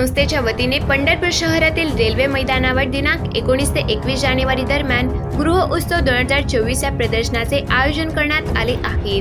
संस्थेच्या वतीने पंढरपूर शहरातील रेल्वे मैदानावर दिनांक एकोणीस ते एकवीस जानेवारी दरम्यान गृह उत्सव दोन हजार चोवीस या प्रदर्शनाचे आयोजन करण्यात आले आहे.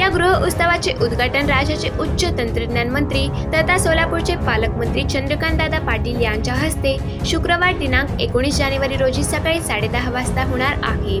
या गृह उत्सवाचे उद्घाटन राज्याचे उच्च तंत्रज्ञान मंत्री तथा सोलापूरचे पालकमंत्री चंद्रकांतदादा पाटील यांच्या हस्ते शुक्रवार दिनांक एकोणीस जानेवारी रोजी सकाळी साडेदहा वाजता होणार आहे.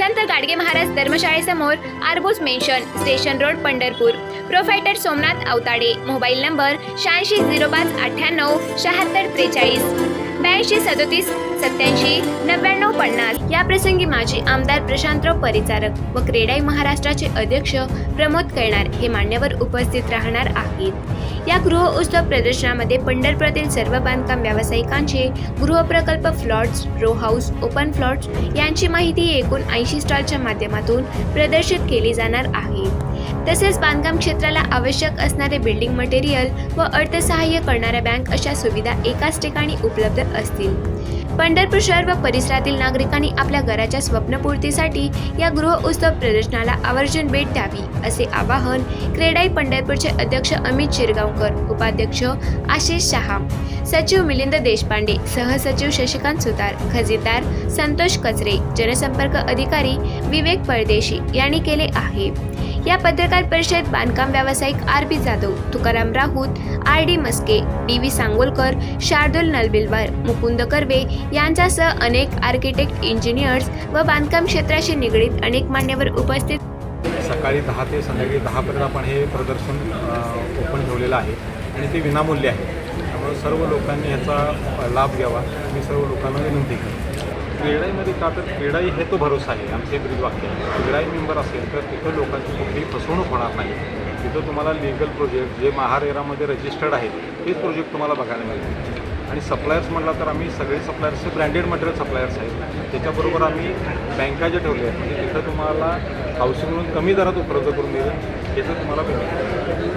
संत गाडगे महाराज धर्मशाळेसमोर आरबूज mansion station road Pandharpur. Proprietor Somnath Avtade. Mobile number शहाऐंशी झिरो पाच अठ्ठ्याण्णव शहात्तर त्रेचाळीस. ब्याऐंशी सदोतीस सत्याऐंशी नव्याण्णव पन्नास. या प्रसंगी माजी आमदार प्रशांतराव परिचारक व क्रेडाई महाराष्ट्राचे अध्यक्ष प्रमोद कैणार हे मान्यवर उपस्थित राहणार आहेत. या गृह उत्सव प्रदर्शनामध्ये पंढरपुरातील सर्व बांधकाम व्यावसायिकांचे गृहप्रकल्प flats row house open flats यांची माहिती एकूण ऐंशी स्टॉलच्या माध्यमातून प्रदर्शित केली जाणार आहे. तसेच बांधकाम क्षेत्राला आवश्यक असणारे बिल्डिंग मटेरियल व अर्थसहाय्य करणाऱ्या बँक अशा सुविधा एकाच ठिकाणी उपलब्ध असतील. पंढरपूर शहर व परिसरातील नागरिकांनी आपल्या घराच्या स्वप्नपूर्तीसाठी या गृह उत्सव प्रदर्शनाला आवर्जून भेट द्यावी असे आवाहन क्रेडाई पंढरपूरचे अध्यक्ष अमित शिरगावकर उपाध्यक्ष आशिष शहा सचिव मिलिंद देशपांडे सहसचिव शशिकांत सुतार खजेदार संतोष कचरे जनसंपर्क अधिकारी विवेक परदेशी यांनी केले आहे. या पत्रकार परिषद बांधकाम व्यावसायिक R B Jadhav Tukaram Raut R D Maske D V Sangolkar Shardul Nalbilwar Mukund Karve यांच्यासह अनेक आर्किटेक्ट इंजिनियर्स व बांधकाम क्षेत्राशी निगडीत अनेक मान्यवर उपस्थित सकाळी दहा ते संध्याकाळी दहापर्यंत आपण हे प्रदर्शन ओपन ठेवलेलं आहे आणि ते विनामूल्य आहे. त्यामुळे सर्व लोकांनी ह्याचा लाभ घ्यावा. मी सर्व लोकांना विनंती करतो. क्रीडाईमध्ये का तर क्रीडाई हे तो भरोसा आहे. आमचे ब्रीद वाक्य आहे. क्रीडाई मेंबर असेल तर तिथं लोकांची कुठलीही फसवणूक होणार नाही. तिथं तुम्हाला लिगल प्रोजेक्ट जे महारेरामध्ये रजिस्टर्ड आहेत तेच प्रोजेक्ट तुम्हाला बघायला मिळतील. आणि सप्लायर्स म्हटलं तर आम्ही सगळे सप्लायर्सचे ब्रँडेड मटेरियल सप्लायर्स आहेत. त्याच्याबरोबर आम्ही बँका ज्या ठेवल्या आहेत म्हणजे तिथं तुम्हाला हाऊसिंग लोन कमी दरात उपलब्ध करून मिळेल याचं तुम्हाला.